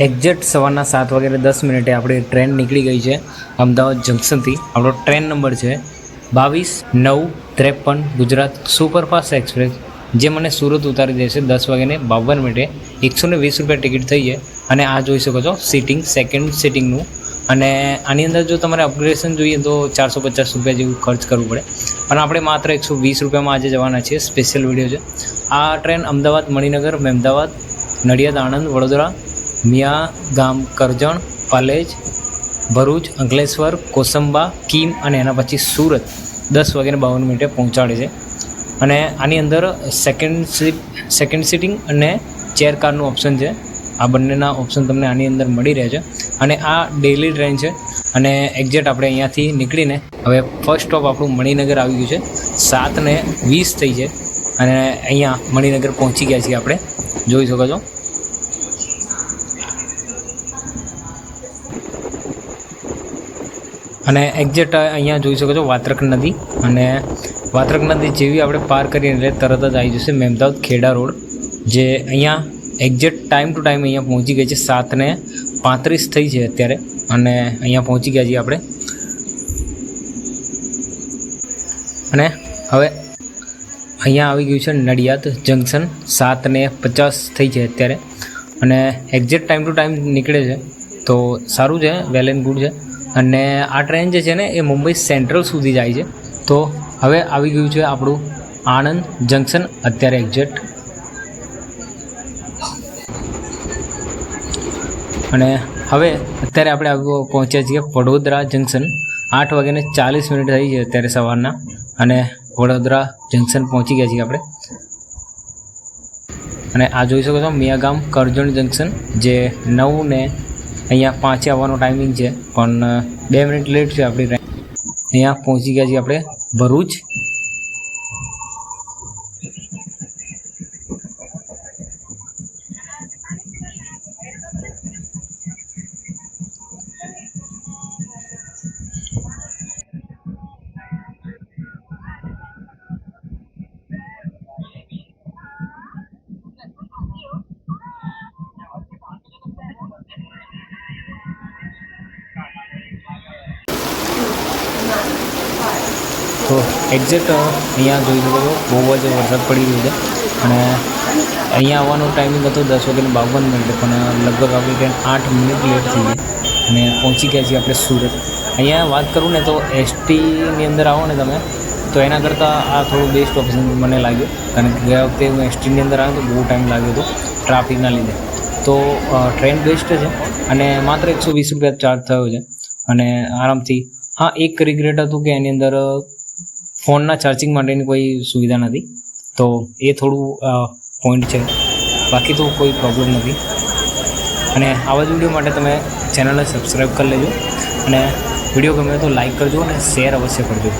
Exact સવારના સાત વાગ્યાને દસ મિનિટે આપણી ટ્રેન નીકળી ગઈ છે, અમદાવાદ જંકશનથી. આપણો ટ્રેન નંબર છે બાવીસ નવ ત્રેપન ગુજરાત સુપરફાસ્ટ એક્સપ્રેસ, જે મને સુરત ઉતારી દેશે દસ વાગ્યાને બાવન મિનિટે. એકસો ને વીસ રૂપિયા ટિકિટ થઈ છે અને આ જોઈ શકો છો સીટિંગ સેકન્ડ સીટિંગનું અને આની અંદર જો તમારે અપગ્રેડેશન જોઈએ તો ચારસો પચાસ રૂપિયા જેવું ખર્ચ કરવું પડે. પણ આપણે માત્ર એકસો વીસ રૂપિયામાં આજે જવાના છીએ સ્પેશિયલ વીડિયો છે. આ ટ્રેન અમદાવાદ મણિનગર મહેમદાવાદ નડિયાદ, આણંદ, વડોદરા મિયા ગામ કરજણ, પાલેજ, ભરૂચ, અંકલેશ્વર, કોસંબા, કીમ અને એના પછી સુરત દસ વાગ્યાને બાવન મિનિટે પહોંચાડે છે. અને આની અંદર સેકન્ડ સીટ સેકન્ડ સીટિંગ અને ચેર કારનું ઓપ્શન છે. આ બંનેના ઓપ્શન તમને આની અંદર મળી રહે છે. અને આ ડેલી ટ્રેન છે. અને એક્ઝેક્ટ આપણે અહીંયાથી નીકળીને હવે ફર્સ્ટ સ્ટોપ આપણું મણિનગર આવી ગયું છે. સાત ને વીસ થઈ છે. અને અહીંયા મણિનગર પહોંચી ગયા છીએ આપણે. જોઈ શકો છો. અને એક્ઝેક્ટ અહીંયા જોઈ શકો છો વાત્રક નદી અને વાત્રક નદી જેવી આપણે પાર કરીએ એટલે તરત જ આવી જશે મહેમદાવાદ ખેડા રોડ, જે અહીંયા એક્ઝેક્ટ ટાઈમ ટુ ટાઈમ અહીંયા પહોંચી ગઈ છે સાતને પાંત્રીસ થઈ છે અત્યારે અને અહીંયા પહોંચી ગયા છીએ આપણે. અને હવે અહીંયા આવી ગયું છે નડિયાદ જંકશન સાતને પચાસ થઈ છે અત્યારે અને એક્ઝેક્ટ ટાઈમ ટુ ટાઈમ નીકળે છે. તો સારું છે વેલ એન્ડ ગુડ છે. અને આ ટ્રેન જે છે ને, એ મુંબઈ સેન્ટ્રલ સુધી જાય છે. તો હવે આવી ગયું છે આપણું આણંદ જંકશન. અત્યારે એક્ઝેક્ટ અને હવે અત્યારે આપણે આગળ પહોંચ્યા છીએ વડોદરા જંકશન. આઠ વાગ્યાને ચાલીસ મિનિટ થઈ છે અત્યારે સવારના. અને વડોદરા જંકશન પહોંચી ગયા છીએ આપણે. અને આ જોઈ શકો છો મિયાગામ કરજણ જંકશન, જે નવ ને અહીંયા પાંચે આવવાનો ટાઈમિંગ છે, પણ બે મિનિટ લેટ છે આપણી અહીંયા પહોંચી ગયા છીએ આપણે ભરૂચ. તો એક્ઝેક્ટ અહીંયા જોઈ શકો છો, બહુ જ વરસાદ પડી રહ્યો છે. અને અહીંયા આવવાનો ટાઈમિંગ હતો દસ વાગ્યાને બાવન મિનિટ પણ લગભગ આપણી ટ્રેન આઠ મિનિટ લેટ થઈ ગઈ. અને પહોંચી ગયા છીએ આપણે સુરત. અહીંયા વાત કરું ને તો એસટીની અંદર આવો ને તમે, તો એના કરતાં આ થોડું બેસ્ટ ઓપ્શન મને લાગ્યું. કારણ કે ગયા વખતે હું એસટીની અંદર આવ્યો તો બહુ ટાઈમ લાગ્યો હતો ટ્રાફિકના લીધે. તો ટ્રેન બેસ્ટ છે અને માત્ર એકસો વીસ રૂપિયા ચાર્જ થયો છે. અને આરામથી, હા, એક રિગ્રેટ હતું કે એની અંદર ફોનના ચાર્જિંગ માટેની કોઈ સુવિધા નથી. તો એ થોડું પોઈન્ટ છે. બાકી તો કોઈ પ્રોબ્લેમ નથી. અને આવા જ વીડિયો માટે તમે ચેનલને સબસ્ક્રાઈબ કરી લેજો. અને વીડિયો ગમે તો લાઈક કરજો અને શેર અવશ્ય કરજો.